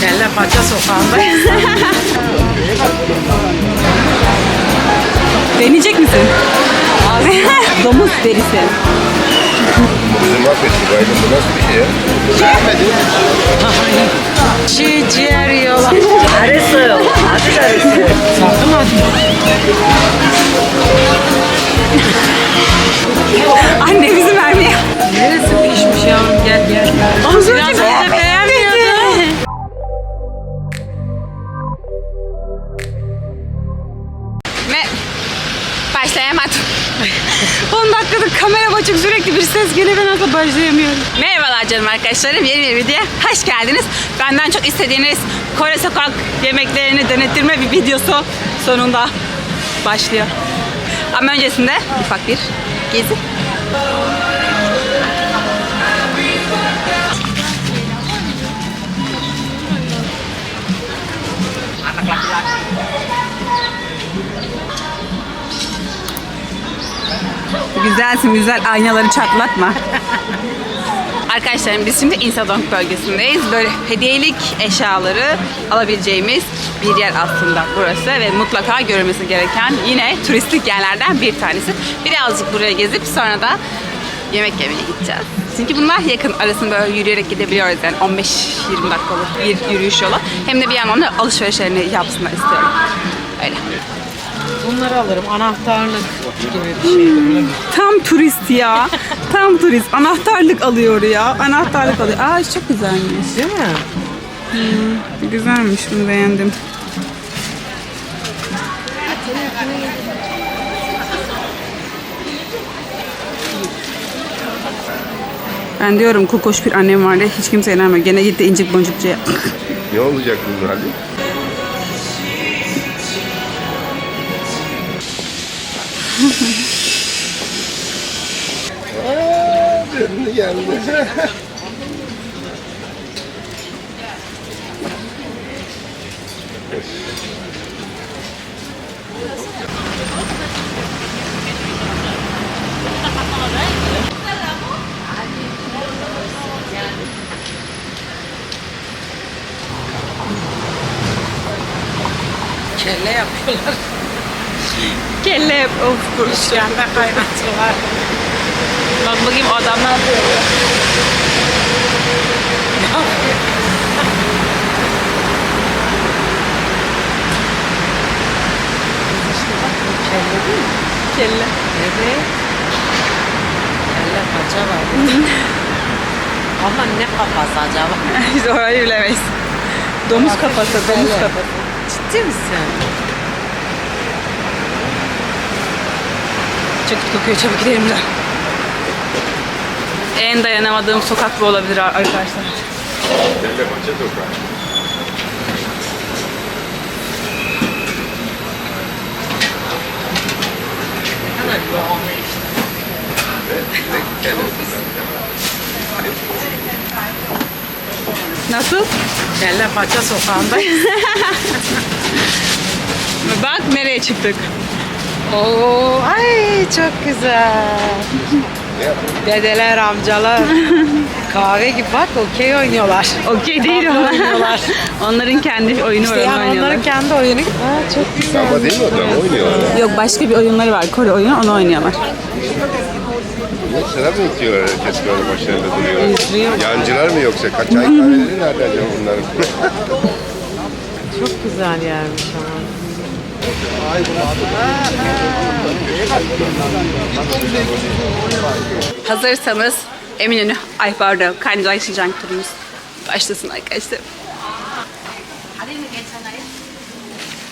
Kelle paça sokağındayız. Deneyecek misin? Domuz derisi. Bizi mahvetti. Bayram bu nasıl bir şey ya? Çiğ ciğer yiyorlar. Arısı. Adı arısı. Sakın hadi. Anne bizi vermiyor. Neresi pişmiş yavrum gel gel. Az önce Biraz önce beğenmiyordun. Ve başlayamadım. 10 dakikadır kamera açık sürekli bir ses geliyor ben asla başlayamıyorum. Merhabalar canım arkadaşlarım. Yeni bir videoya hoş geldiniz. Benden çok istediğiniz Kore sokak yemeklerini denettirme bir videosu sonunda başlıyor. Ama öncesinde ufak bir gezi. Güzelsin güzel aynaları çatlatma. Arkadaşlarım biz şimdi Insadong bölgesindeyiz. Böyle hediyelik eşyaları alabileceğimiz bir yer aslında burası ve mutlaka görülmesi gereken yine turistik yerlerden bir tanesi. Birazcık buraya gezip sonra da yemek yemeye gideceğiz. Çünkü bunlar yakın arasında böyle yürüyerek gidebiliyoruz yani 15-20 dakikalık bir yürüyüş yolu. Hem de bir yandan da alışverişlerini yapsınlar istiyorum. Öyle. Bunları alırım. Anahtarlık gibi bir şey. Tam turist ya. Tam turist. Anahtarlık alıyor ya. Anahtarlık alıyor. Aa çok güzelmiş. Değil mi? Güzelmiş bunu beğendim. Ben diyorum kokoş bir annem vardı. Hiç kimse inanmıyor. Gene gitti incik boncukçuya. Ne olacak bunun hali? Aa, birini geldi. Kelle yapıyorlar. Kelle of kuruş. İşkembe kaynatıyorlar. Bak bakayım adam ne yapıyor. Kelle değil mi? Kelle. Evet. Kelle paça var. Ama ne kafası acaba? Biz orayı bilemeyiz. Domuz kafası, domuz kafası. Ciddi misin? Kötü kokuyor çabuk gidelim buradan. En dayanamadığım sokak bu olabilir arkadaşlar. Nasıl? Kelle paça sokağındayız. Bak nereye çıktık. Oo, ay çok güzel. Dedeler, amcalar. Kahve gibi bak okey oynuyorlar. Okey değil onlar. oynuyorlar. Onların kendi oyunu İşte var, yani oynuyorlar. onların kendi oyunu. Aa, çok güzel. Ama değil mi adam oynuyorlar? Yok başka bir oyunları var. Kore oyunu onu oynuyorlar. Ne sıra mı bekliyorlar herkes böyle başlarında duruyor? Yancılar mı yoksa? Kaç ay kahveleri nerede acaba bunların? Çok güzel yermiş ama. Hazırsanız Eminönü, ay pardon, Şincang turumuz başlasın arkadaşlar.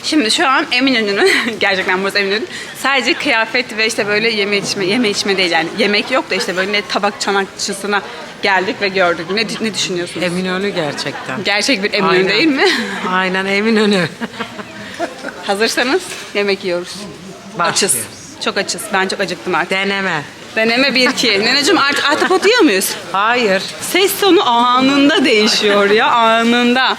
Şimdi şu an Eminönü'nün, gerçekten burası Eminönü, sadece kıyafet ve işte böyle yeme içme, yeme içme değil yani yemek yok da işte böyle ne tabak çanakçısına geldik ve gördük. Ne, ne düşünüyorsunuz? Eminönü gerçekten. Gerçek bir Eminönü Aynen. değil mi? Aynen Eminönü. Hazırsanız yemek yiyoruz. Açız. Çok açız. Ben çok acıktım artık. Deneme. Deneme 1 2. Neneciğim artık ahtapot yiyor muyuz? Hayır. Ses tonu anında değişiyor ya anında.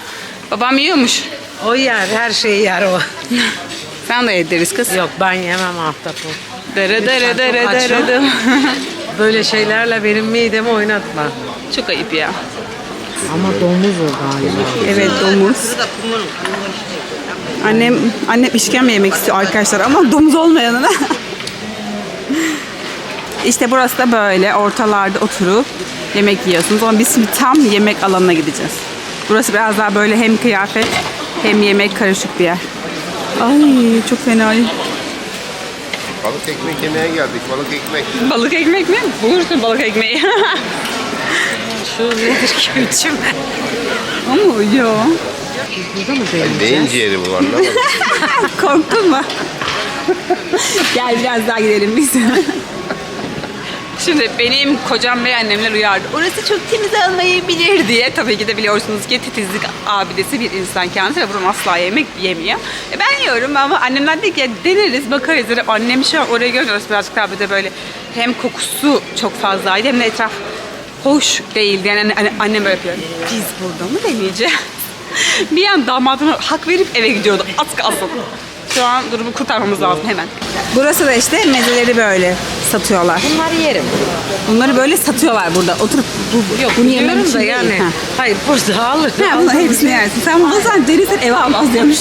Babam yiyormuş. O yer, her şeyi yer o. Sen de yediriz kız. Yok ben yemem ahtapot. Dere dere dere çok dere açım. dere. Böyle şeylerle benim midemi oynatma. Çok ayıp ya. Ama domuz o galiba. Evet domuz. Annem annem işkembe yemek istiyor arkadaşlar ama domuz olmayanına. işte burası da böyle ortalarda oturup yemek yiyorsunuz ama biz şimdi tam yemek alanına gideceğiz. Burası biraz daha böyle hem kıyafet hem yemek karışık bir yer. Ay çok fena. Balık ekmek yemeye geldik. Balık ekmek. Balık ekmek mi? Bulursun balık ekmeği. Şu nedir ki biçim? ama yok. Burada mı Yani deneyeceğiz? neyin ciğeri bu anlamadım. Korktun mu? Gel biraz daha gidelim biz. Şimdi benim kocam ve annemler uyardı. Orası çok temiz olmayabilir diye. Tabii ki de biliyorsunuz ki titizlik abidesi bir insan kendisi ve buradan asla yemek yemiyor. E ben yiyorum ama annemler dedi ki "Ya deneriz bakarız. Dedim. Annem şu an oraya görünce orası birazcık daha bir de böyle hem kokusu çok fazlaydı hem de etraf hoş değildi. Yani anne- anne- annem böyle yapıyor. Biz burada mı deneyeceğiz? bir an damadıma hak verip eve gidiyordu. Az kalsın. Şu an durumu kurtarmamız lazım hemen. Burası da işte mezeleri böyle satıyorlar. Bunları yerim. Bunları böyle satıyorlar burada. Oturup bu, Yok bunu biliyorum için da değil. yani. Ha. Hayır burada alırım. Ha, bunların hepsini yersin. Sen bunu sen denizden eve almaz diyormuş.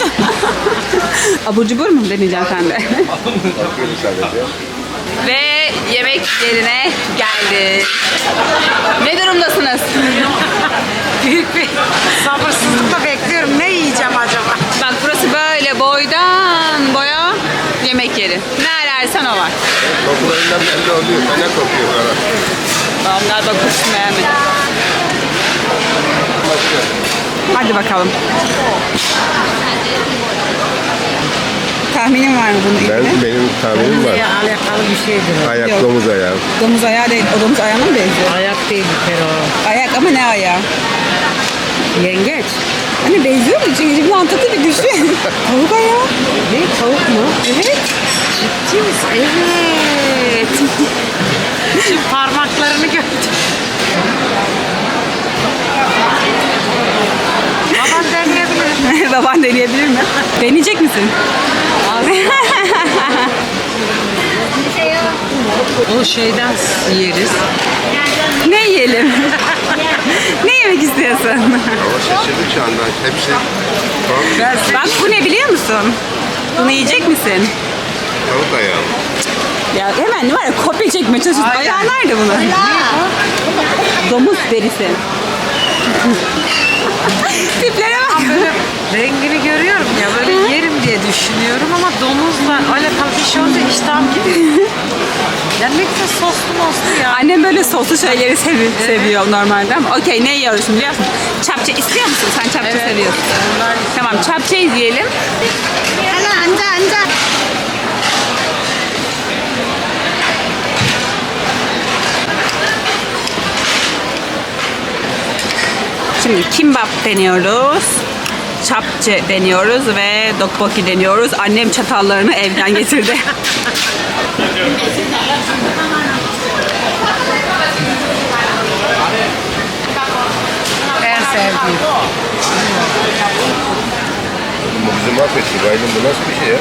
Abur cubur mu deneyeceksin sen de? Ve yemek yerine geldi. Ne durumdasınız? Büyük bir sabırsızlıkla bekliyorum. Ne yiyeceğim acaba? Bak burası böyle boydan boya yemek yeri. Ne ararsan o var. Kokularından belli oluyor. Fena kokuyor bana. Tamam galiba kokusunu beğenmedim. Başka. Hadi bakalım. Tahminin var mı bunun Ben, ilgili? benim tahminim var. Ya alakalı bir şeydir o. Ayak Yok. domuz ayağı. Domuz ayağı değil. O domuz ayağına mı benziyor? Ayak değil bir kere o. Ayak ama ne ayağı? Yengeç. Hani benziyor mu? Çünkü bir mantıklı bir düşün. Tavuk ayağı. Ne tavuk mu? Evet. Ciddi misin? Evet. Şimdi parmaklarını gördüm. Babam deneyebilir. Baban deneyebilir mi? Deneyecek misin? O şeyden yeriz. ne yiyelim? ne yemek istiyorsun? Ama şaşırdık şu anda. Hepsi tavuk, Bak bu ne biliyor musun? Bunu yiyecek misin? tavuk ayağı. Ya hemen ne var ya kopya çekmeye çalışıyorsun. Ayağı nerede bunun? Domuz derisi. Tiplere bak. Böyle rengini görüyorum ya böyle yerim diye düşünüyorum ama domuzla alakalı bir şey olunca iştahım gidiyor. Ya ne güzel soslu moslu ya. Annem böyle soslu şeyleri sevi- seviyor normalde ama okey ne yiyoruz şimdi biliyor musun? Çapça istiyor musun? Sen çapça Evet. seviyorsun. Tamam çapça izleyelim. Ana anca anca. Şimdi kimbap deniyoruz. Çapçı deniyoruz ve dokboki deniyoruz. Annem çatallarını evden getirdi. en sevdiğim. Bu bizi mahvetti. Bayılım bu nasıl bir şey ya?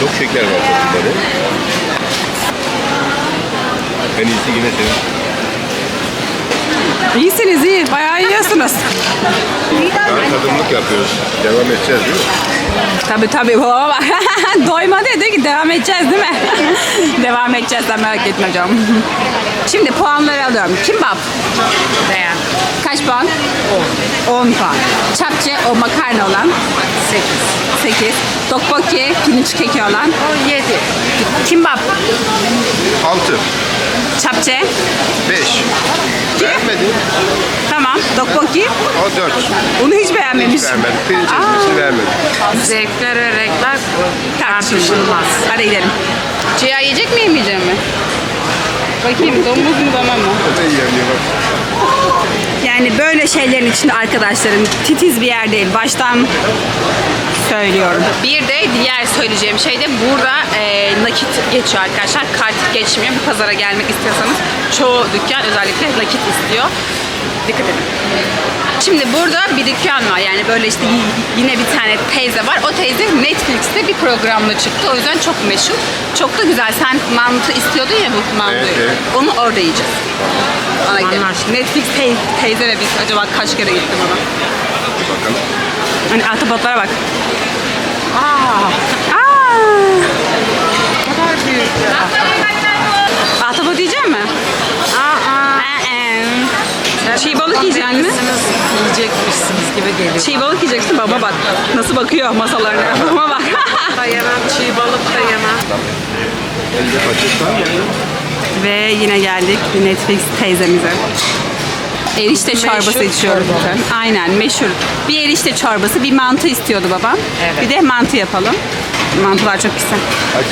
Çok şeker var tadında En iyisi yine senin. İyisiniz iyi. Bayağı yiyorsunuz. Daha tadımlık yapıyoruz. Devam edeceğiz değil mi? Tabii tabii babama bak. Doymadı dedi ki devam edeceğiz değil mi? devam edeceğiz sen merak etme canım. Şimdi puanları alıyorum. Kimbap. Beğen. Kaç puan? 10. 10 puan. Çapçı o makarna olan 8. 8. Dokboki pirinç keki olan O 7. Kimbap. 6, Çapçı. 5. Beğenmedin. Tamam. Dokboki. O 4. Onu hiç beğenmemiş. Hiç beğenmedim. Pirinç ezmesini beğenmedim. Zevkler ve renkler tartışılmaz. Hadi gidelim. Ciğer yiyecek mi yemeyecek mi? Bakayım domuz mu dana mı? O da bak. Yani böyle şeylerin içinde arkadaşlarım titiz bir yer değil. Baştan söylüyorum. Bir de diğer söyleyeceğim şey de burada e, nakit geçiyor arkadaşlar. Kart geçmiyor. Bir pazara gelmek istiyorsanız çoğu dükkan özellikle nakit istiyor. Dikkat edin. Şimdi burada bir dükkan var. Yani böyle işte yine bir tane teyze var. O teyze Netflix'te bir programla çıktı. O yüzden çok meşhur. Çok da güzel. Sen mantı istiyordun ya bu mantıyı. Evet, evet. Onu orada yiyeceğiz. Ona gidelim. Netflix tey- teyze ve biz acaba kaç kere gittim ona? Bakalım. Hani ahtapotlara bak. Aa, Aa! ne kadar büyük ya. Ahtapot yiyecek mi? Aa, Çiğ balık yiyeceksin mi? Yiyecekmişsiniz gibi geliyor. Çiğ balık yiyeceksin baba bak. Nasıl bakıyor masalarına. Baba bak. da yemem, çiğ balık da yemem. Ve yine geldik Netflix teyzemize. Erişte Meşhur çorbası içiyoruz çorba. Aynen meşhur. Bir erişte çorbası, bir mantı istiyordu babam. Evet. Bir de mantı yapalım. Mantılar çok güzel.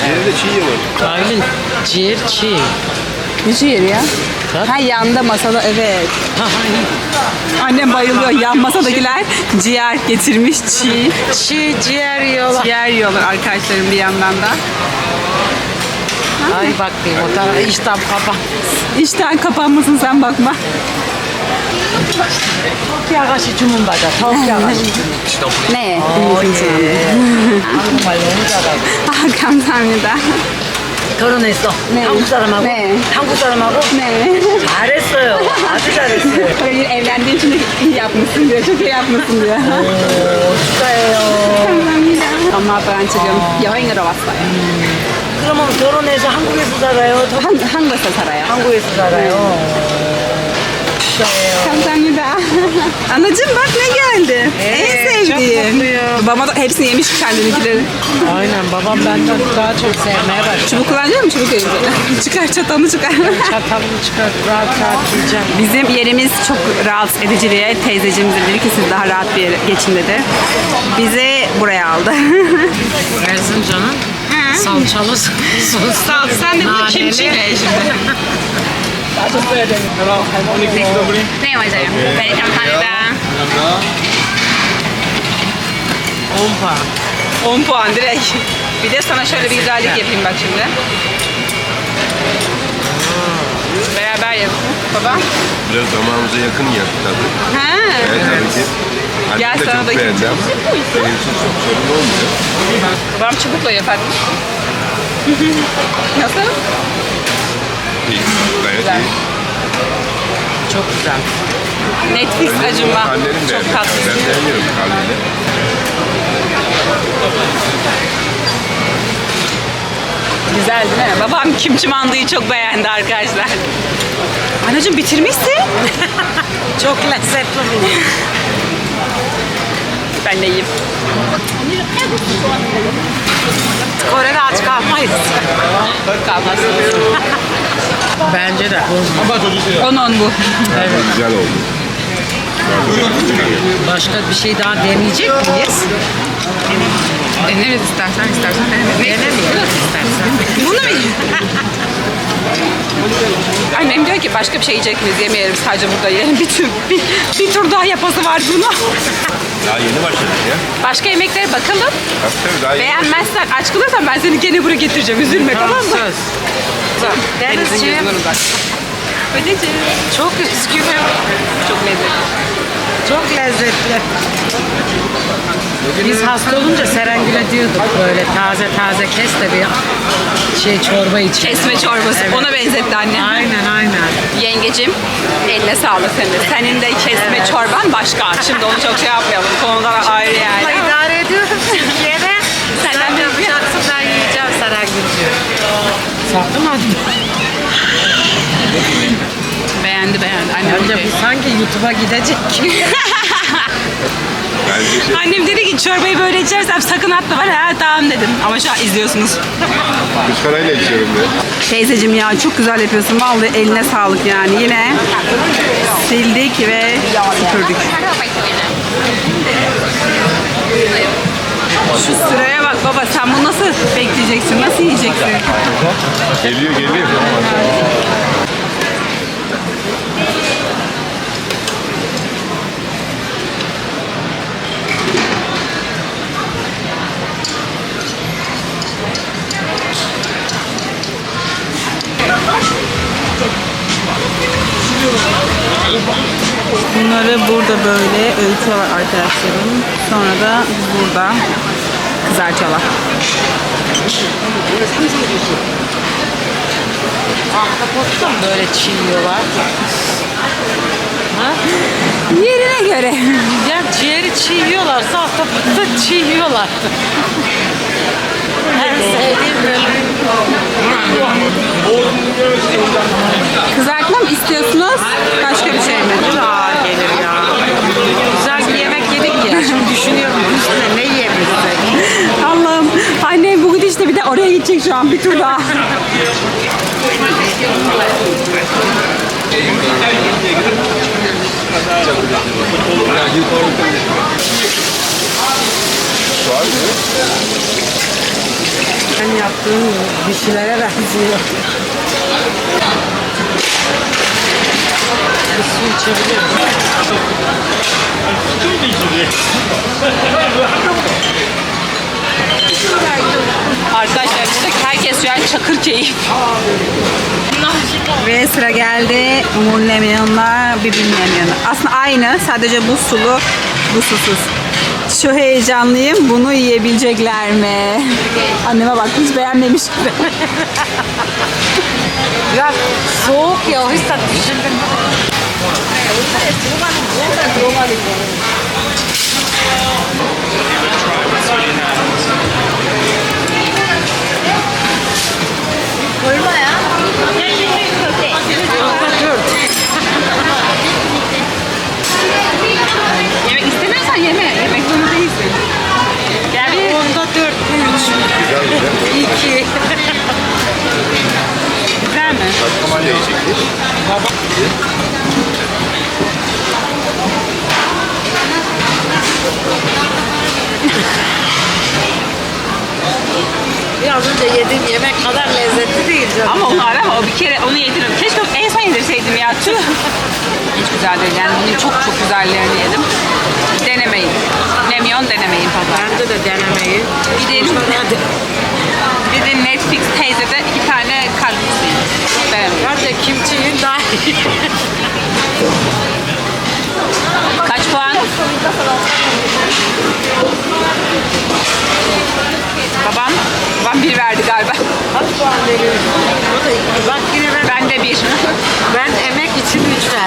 Ciğeri de çiğ yiyorlar. Aylin ciğer çiğ. Ne ciğeri ya? Ha yanda masada evet. Annem bayılıyor. Yan masadakiler ciğer getirmiş çiğ. Çiğ ciğer yiyorlar. Ciğer yiyorlar arkadaşlarım bir yandan da. Ay bak bir o tarafa iştah kapa. İşten kapanmasın sen bakma. Tok yağışı cumun bada, tok yağışı. Ne? 한국말 너무 잘하고. 아 감사합니다. 결혼했어. 네. 한국 사람하고. 네. 한국 사람하고. Ne? 잘했어요. 아주 잘했어요. Için de iyi yapmışsın diyor. Çok iyi yapmışsın diyor. 오, 축하해요. 감사합니다. 엄마 아빠랑 지금 여행을 왔어요. 그러면 결혼해서 한국에서 살아요? 더 한, 한국에서 살아요. 한국에서 살아요. Kamsamnida. Anacığım bak ne geldi. Evet, en çok sevdiğim. Babam da hepsini yemiş kendininkileri. Aynen babam benden daha çok sevmeye başladı. Çubuk kullanıyor mu çubuk elinde? çıkar çatalını çıkar. Çatalını çıkarıp rahat rahat yiyeceğim. Bizim yerimiz çok rahatsız edici diye teyzeciğimiz dedi ki siz daha rahat bir yere geçin dedi. Bizi buraya aldı. Erzincan'ın salçalı sosu. Sağ. Sen de bu Naneli. kimçi rejimi kimçiyle şimdi. Ne yapacağım? Ben kampanada 10 puan. 10 puan direkt. Bir de sana şöyle bir güzellik yapayım bak şimdi. Beraber yapalım. Baba. Biraz damağımıza yakın ya tadı. Ha. Evet tabii ki. Annem Gel sana çok da beğendi ama benim için çok sorun olmuyor. Babam çubukla yapar. Nasıl? İyi, gayet Güzel. iyi. Çok güzel. Netflix acıma. Annenin de Çok tatlı. Ben beğeniyorum kahveni. Güzel değil mi? Babam kimçi mandıyı çok beğendi arkadaşlar. Anacığım bitirmişsin. Çok lezzetli bu. Ben de yiyeyim. Kore'de aç kalmayız. Kalmazsınız. Bence de. On on bu. Güzel oldu. Başka bir şey daha deneyecek miyiz? Deneriz istersen istersen deneriz. Denemeyelim istersen. Bunu mu Annem diyor ki başka bir şey yiyecek miyiz yemeyelim sadece burada yiyelim. Bir, tur, bir, bir tur daha yapası var bunu. Daha yeni başladık ya. Başka yemeklere bakalım. Tabii tabii daha yeni. Beğenmezsen aç kalırsan ben seni gene buraya getireceğim. Üzülme tamam mı? Söz. Deniz'in Denizciğim. Ödeciğim. Çok üzgünüm. Çok lezzetli. Çok lezzetli. Biz hasta olunca Serengil'e diyorduk böyle taze taze kes de bir şey çorba iç. Kesme çorbası. Evet. Ona benzetti annem. Aynen aynen. Yengecim eline sağlık senin de. Senin de kesme çorban başka. Şimdi onu çok şey yapmayalım. Konular ayrı yani. Ama idare ediyorum Türkiye'de. Sakın hadi. Beğendi beğendi. Annem Bence bu sanki YouTube'a gidecek gibi. Şey, Annem dedi ki çorbayı böyle içersem sakın atma. Ben ha tamam dedim. Ama şu an izliyorsunuz. kuşkarayla içiyorum diye. Teyzeciğim ya çok güzel yapıyorsun. Vallahi eline sağlık yani. Yine sildik ve süpürdük. Şu sıraya bak baba sen bunu nasıl bekleyeceksin? Nasıl yiyeceksin? Geliyor geliyor. Bunları burada böyle öğütüyorlar arkadaşlarım. Sonra da burada kızartıyorlar. Ahtapotu mı böyle çiğniyorlar? Ha? Yerine göre. Ya ciğeri çiğniyorlarsa ahtapotu da çiğniyorlar. en sevdiğim bölüm. Kızartma mı istiyorsunuz? Başka bir şey mi? Ağır gelir ya. Güzel bir yemek yedik ya. Şimdi düşünüyorum üstüne ne yiyebilirsek. Allah'ım annem bugün işte bir de oraya gidecek şu an bir tur daha. Ben yaptığım bir şeylere benziyor. Bir su içebilir miyim? Arkadaşlar buradaki herkes şu an çakır keyif. Ve sıra geldi mullemyonla biberlemyonu. Aslında aynı sadece bu sulu bu susuz. Şu heyecanlıyım bunu yiyebilecekler mi? Anneme bak hiç beğenmemiş gibi. Biraz soğuk ya o 아, 옷에 들어가는 무언가 들어가겠고. Yediğim yemek kadar lezzetli değil canım. Ama onu ara o bir kere onu yedirim. Keşke en son yedirseydim ya. Tüh. Hiç güzel değil. Yani bunun çok çok güzellerini yedim. Denemeyin.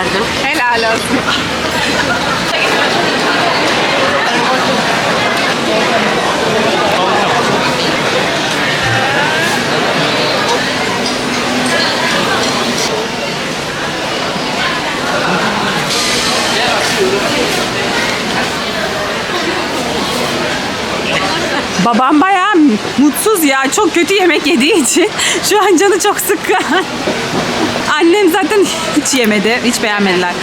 Verdim. Helal olsun. Babam bayağı mutsuz ya. Çok kötü yemek yediği için. Şu an canı çok sıkkın. Annem zaten hiç yemedi. Hiç beğenmediler.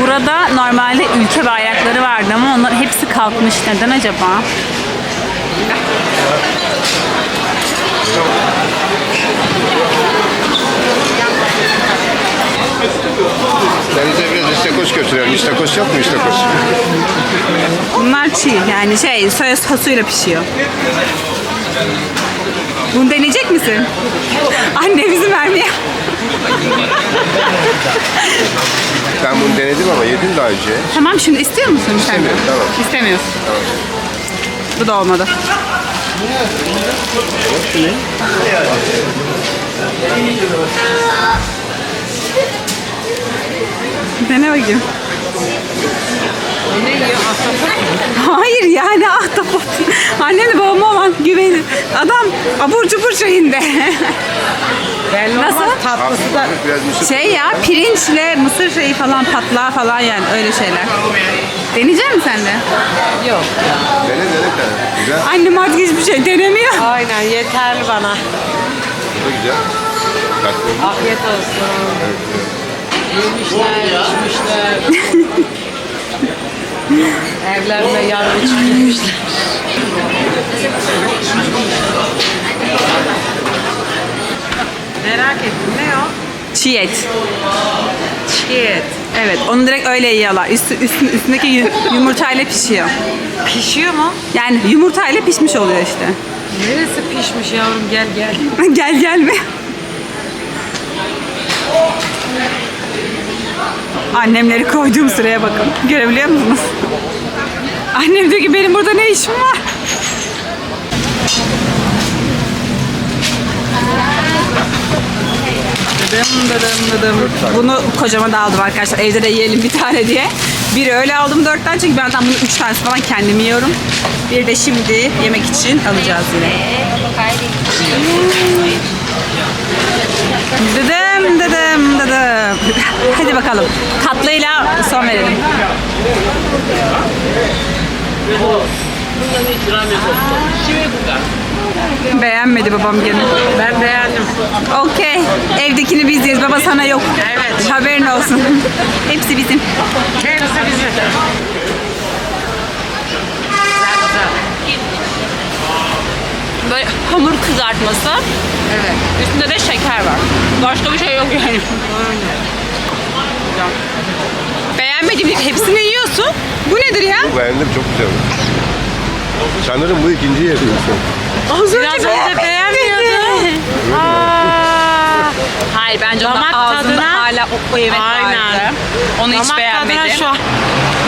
Burada normalde ülke bayrakları vardı ama onlar hepsi kalkmış. Neden acaba? Denize biraz istakoz götürelim. İstakoz yok mu istakoz? Bunlar çiğ yani şey soya sosuyla pişiyor. Bunu deneyecek misin? Anne bizim vermiyor. Ben bunu denedim ama yedim daha önce. Tamam şimdi istiyor musun sen? İstemiyorum, tamam. İstemiyorsun. Bu da olmadı. Dene bakayım. Ne yiyor? Ahtapot. Hayır yani ahtapot. Annemle babama olan güveni. Adam abur cubur şeyinde. Belli Nasıl? olmaz. Tatlısı da mısır. şey ya pirinçle mısır şeyi falan patlağı falan yani öyle şeyler. Deneyecek misin sen de? yok. Dene dene dene. Güzel. Annem artık hiçbir şey denemiyor. Aynen yeterli bana. Bu da güzel. Tatlı. Afiyet olsun. Yemişler, içmişler. Evlerine yardım çıkmışlar. Merak ettim. Ne o? Çiğ et. Çiğ et. Evet onu direkt öyle yiyorlar. Üstü, üstün, üstündeki yu- yumurtayla pişiyor. Pişiyor mu? Yani yumurtayla pişmiş oluyor işte. Neresi pişmiş yavrum gel gel. gel gelme. Annemleri koyduğum sıraya bakın. Görebiliyor musunuz? Annem diyor ki benim burada ne işim var? Dıdım dıdım dıdım. Bunu kocama da aldım arkadaşlar. Evde de yiyelim bir tane diye. Biri öyle aldım dörtten çünkü ben zaten bunu üç tanesi falan kendim yiyorum. Bir de şimdi yemek için alacağız yine. Dıdım dıdım dıdım. Hadi bakalım. Tatlıyla son verelim. Beğenmedi babam gene. Ben beğendim. Okey. Evdekini biz yeriz. Baba sana yok. Evet. Haberin olsun. Hepsi bizim. Hepsi bizim. Böyle hamur kızartması. Evet. Üstünde de şeker var. Başka bir şey yok yani. Beğenmediğim hepsini yiyorsun. Bu nedir ya? Bu beğendim çok güzel. Sanırım bu ikinci yerim. Az Biraz önce beğenmiyordun. Hayır bence onun Damak ağzında tadına- hala o, o yemek Aynen. vardı. Onu hiç Damak beğenmedim. tadına şu an-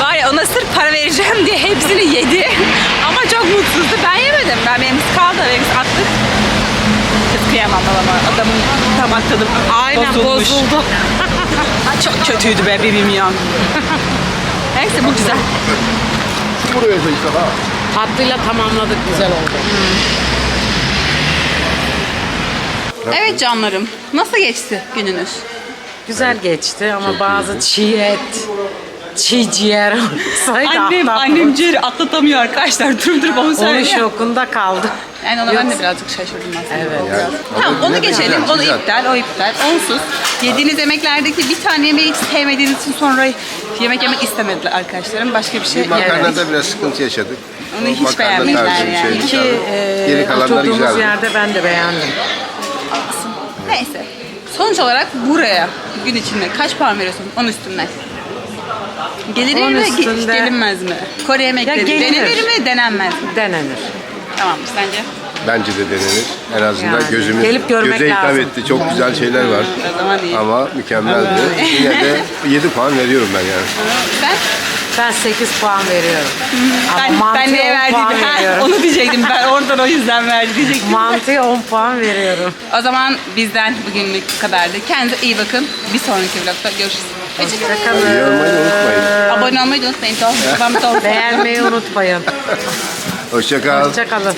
Var ya ona sırf para vereceğim diye hepsini yedi. Ama çok mutsuzdu. Ben yemedim. Ben benim kaldı. Benim attık. Kıyamam babama. Adamın damak tadı Aynen bozulmuş. bozuldu. Çok kötüydü be bir milyon. Neyse bu güzel. Şu buraya işte ha. Tatlıyla tamamladık güzel oldu. Evet canlarım. Nasıl geçti gününüz? Güzel geçti ama bazı çiğ et, çiğ ciğer olsaydı Annem, atlatmadım. annem ciğeri atlatamıyor arkadaşlar. Durup durup onu Onun söylüyor. şokunda kaldı. Yani ona ben de birazcık şaşırdım aslında. Evet. Biraz. Yani, Tamam ama onu geçelim. onu güzel. iptal, o iptal. Onsuz. Yediğiniz yemeklerdeki bir tane yemeği hiç sevmediğiniz için sonra yemek yemek istemediler arkadaşlarım. Başka bir şey Bir yemedik. makarnada biraz sıkıntı yaşadık. Onu hiç Makarna beğenmediler tarzı bir yani. şeydi Ki tabii. e, Geri kalanlar oturduğumuz güzeldi. yerde ben de beğendim. Neyse. Sonuç olarak buraya gün içinde kaç puan veriyorsun? 10 üstünden. Gelir mi, üstünde- gelinmez mi? Kore yemekleri gelinir. denenir mi, denenmez mi? Denenir. Tamam sence? Bence de denenir. En azından Yani gözümüz gelip görmek göze hitap lazım. etti. Çok güzel şeyler var. O zaman iyi. Ama mükemmeldi. Yine de 7 puan veriyorum ben yani. Ben Ben 8 puan veriyorum. Ama ben, ben mantıya neye 10 puan verdiydim? Ha, veriyorum. onu diyecektim. Ben oradan o yüzden verdi diyecektim. Mantıya 10 puan veriyorum. O zaman bizden bugünlük bu kadardı. Kendinize iyi bakın. Bir sonraki vlogda görüşürüz. Hoşçakalın. Unutmayın. Abone olmayı da unutmayın. Tamam. Babam olsun. Beğenmeyi unutmayın. Hoşça kal. Hoşçakalın.